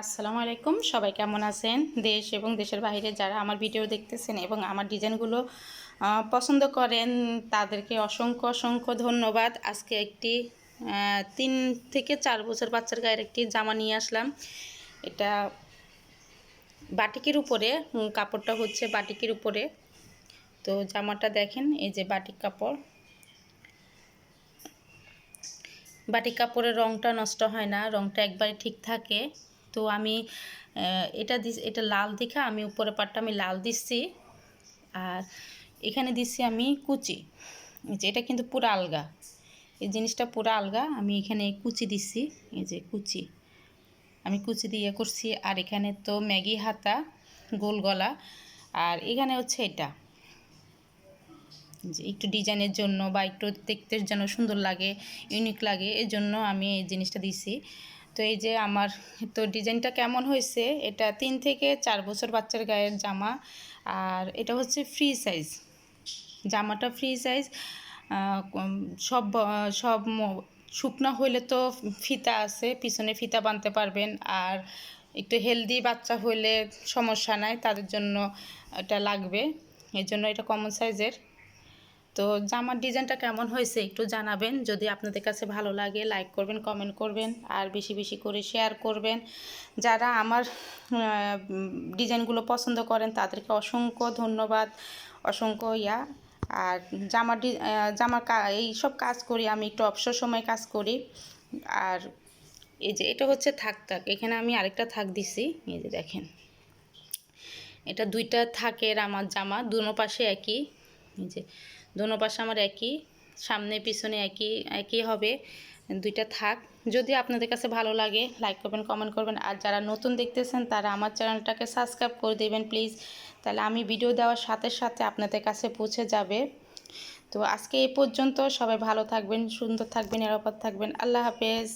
আসসালামু আলাইকুম। সবাই কেমন আছেন? দেশ এবং দেশের বাইরে যারা আমার ভিডিও দেখতেছেন এবং আমার ডিজাইনগুলো পছন্দ করেন, তাদেরকে অসংখ্য অসংখ্য ধন্যবাদ। আজকে একটি তিন থেকে চার বছর বাচ্চার গায়ের একটি জামা নিয়ে আসলাম। এটা বাটিকের উপরে কাপড়টা হচ্ছে বাটিকের উপরে। তো জামাটা দেখেন, এই যে বাটিক কাপড়। বাটিক কাপড়ের রংটা নষ্ট হয় না, রংটা একবারে ঠিক থাকে। তো আমি এটা দিস, এটা লাল দেখা আমি উপরে পাটটা আমি লাল দিচ্ছি। আর এখানে দিচ্ছি আমি কুচি যে এটা কিন্তু পুরো আলগা। এই জিনিসটা পুরো আলগা, আমি এখানে কুচি দিচ্ছি, এই যে কুচি। আমি কুচি দিয়ে করছি, আর এখানে তো ম্যাগি হাতা, গোল গলা, আর এখানে হচ্ছে এটা। যে একটু ডিজাইনের জন্য বা একটু দেখতে যেন সুন্দর লাগে, ইউনিক লাগে এই জন্য আমি এই জিনিসটা দিছি তো এই যে আমার, তো ডিজাইনটা কেমন হয়েছে? এটা তিন থেকে চার বছর বাচ্চার গায়ের জামা আর এটা হচ্ছে ফ্রি সাইজ জামাটা ফ্রি সাইজ সব সব শুকনো হইলে তো ফিতা আছে, পিছনে ফিতা বানতে পারবেন। আর একটু হেলদি বাচ্চা হইলে সমস্যা নাই, তাদের জন্য এটা লাগবে। এই জন্য এটা কমন সাইজের তো জামার ডিজাইনটা কেমন হয়েছে একটু জানাবেন। যদি আপনাদের কাছে ভালো লাগে লাইক করবেন কমেন্ট করবেন, আর বেশি বেশি করে শেয়ার করবেন। যারা আমার ডিজাইনগুলো পছন্দ করেন, তাদেরকে অসংখ্য ধন্যবাদ, অসংখ্য ইয়া। আর জামার জামার এই সব কাজ করি আমি, একটু অবসর সময় কাজ করি। আর এই যে, এটা হচ্ছে থাক থাক, এখানে আমি আরেকটা থাক দিছি, এই যে দেখেন। এটা দুইটা থাকের আমার জামা, দুনো পাশে একই। যে, দোনো পাশে আমার একই, সামনে, পিছনে একই একই হবে, দুইটা থাক। যদি আপনাদের কাছে ভালো লাগে লাইক করবেন কমেন্ট করবেন, আর যারা নতুন দেখতেছেন, তারা আমার চ্যানেলটাকে সাবস্ক্রাইব করে দেবেন প্লিজ তাহলে আমি ভিডিও দেওয়ার সাথে সাথে আপনাদের কাছে পৌঁছে যাবে। তো আজকে এই পর্যন্ত সবাই ভালো থাকবেন, সুন্দর থাকবেন, নিরাপদ থাকবেন। আল্লাহ হাফেজ।